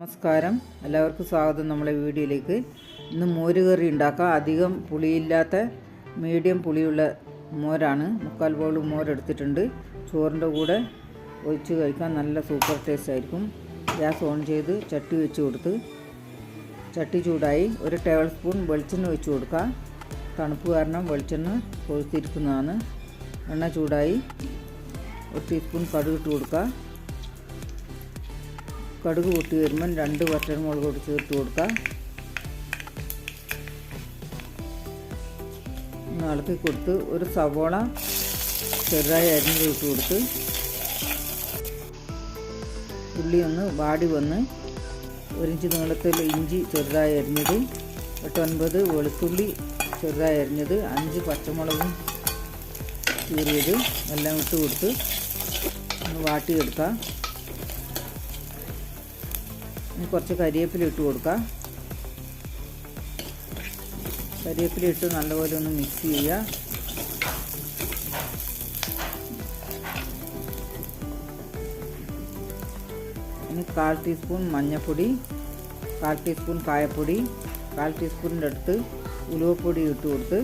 നമസ്കാരം. എല്ലാവർക്കും സ്വാഗതം നമ്മളെ വീഡിയോയിലേക്ക്. ഇന്ന് മോര് കറി ഉണ്ടാക്കാം. അധികം പുളിയില്ലാത്ത മീഡിയം പുളിയുള്ള മോരാണ്. മുക്കാൽ ബൗൾ മോരെടുത്തിട്ടുണ്ട് ചോറിന്റെ കൂടെ ഒഴിച്ച് കഴിക്കാൻ നല്ല സൂപ്പർ ടേസ്റ്റ് ആയിരിക്കും. ഗ്യാസ് ഓൺ ചെയ്ത് ചട്ടി വെച്ച് കൊടുത്ത് ചട്ടി ചൂടായി ഒരു ടേബിൾ സ്പൂൺ വെളിച്ചെണ്ണ ഒഴിച്ച് കൊടുക്കുക. തണുപ്പ് കാരണം വെളിച്ചെണ്ണ കൊഴുത്തിരിക്കുന്നതാണ്. എണ്ണ ചൂടായി ഒരു ടീസ്പൂൺ കടുകിട്ട് കൊടുക്കുക. കടുക് പൊട്ടി വരുമ്പം രണ്ട് വറ്റൽമുളക് കൂടി ചേർത്ത് കൊടുക്കാം ഒന്ന് ഇളക്കി കൊടുത്ത് ഒരു സവോള ചെറുതായി അരിഞ്ഞ് ഇട്ട് കൊടുത്ത് ഉള്ളി ഒന്ന് വാടി വന്ന് ഒരു ഇഞ്ച് നീളത്തിൽ ഇഞ്ചി ചെറുതായി അരിഞ്ഞത് എട്ടൊൻപത് വെളുത്തുള്ളി ചെറുതായി അരിഞ്ഞത് അഞ്ച് പച്ചമുളകും കീറിയത് എല്ലാം ഇട്ട് കൊടുത്ത് ഒന്ന് വാട്ടിയെടുക്കാം ഇനി കുറച്ച് കരിവേപ്പില ഇട്ട് കൊടുക്കാം. കരിവേപ്പില ഇട്ട് നല്ലപോലെ ഒന്ന് മിക്സ് ചെയ്യുക. ഇനി കാൽ ടീസ്പൂൺ മഞ്ഞൾപ്പൊടി കാൽ ടീസ്പൂൺ കായപ്പൊടി കാൽ ടീസ്പൂണിന്റെ അടുത്ത് ഉലുവപ്പൊടി ഇട്ട് കൊടുത്ത്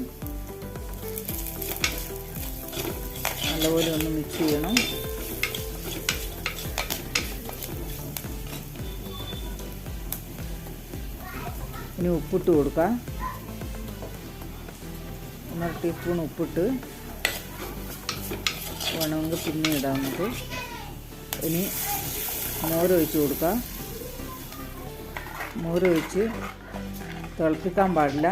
നല്ലപോലെ ഒന്ന് മിക്സ് ചെയ്യണം. ഇനി ഉപ്പിട്ട് കൊടുക്കാം. ഒന്നര ടീസ്പൂൺ ഉപ്പിട്ട് വേണമെങ്കിൽ പിന്നെ ഇടാം നമുക്ക്. ഇനി മോരൊഴിച്ച് കൊടുക്കാം. മോരൊഴിച്ച് തിളപ്പിക്കാൻ പാടില്ല.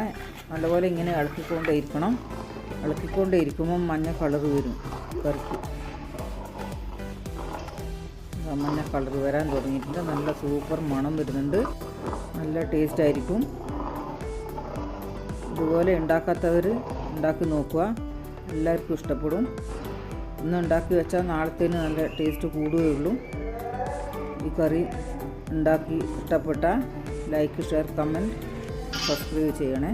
നല്ലപോലെ ഇങ്ങനെ ഇളക്കിക്കൊണ്ടേ ഇരിക്കണം ഇളക്കിക്കൊണ്ടേ ഇരിക്കുമ്പം മഞ്ഞ കളർ വരും. കറിക്ക് മഞ്ഞ കളർ വരാൻ തുടങ്ങിയിട്ടുണ്ട്. നല്ല സൂപ്പർ മണം വരുന്നുണ്ട്. നല്ല ടേസ്റ്റ് ആയിരിക്കും. ഇതുപോലെ ഉണ്ടാക്കാത്തവർ ഉണ്ടാക്കി നോക്കുക. എല്ലാവർക്കും ഇഷ്ടപ്പെടും. ഇന്ന് ഉണ്ടാക്കി വെച്ചാൽ നാളത്തേന് നല്ല ടേസ്റ്റ് കൂടുകയുള്ളൂ ഈ കറി ഉണ്ടാക്കി ഇഷ്ടപ്പെട്ട ലൈക്ക് ഷെയർ കമന്റ് സബ്സ്ക്രൈബ് ചെയ്യണേ.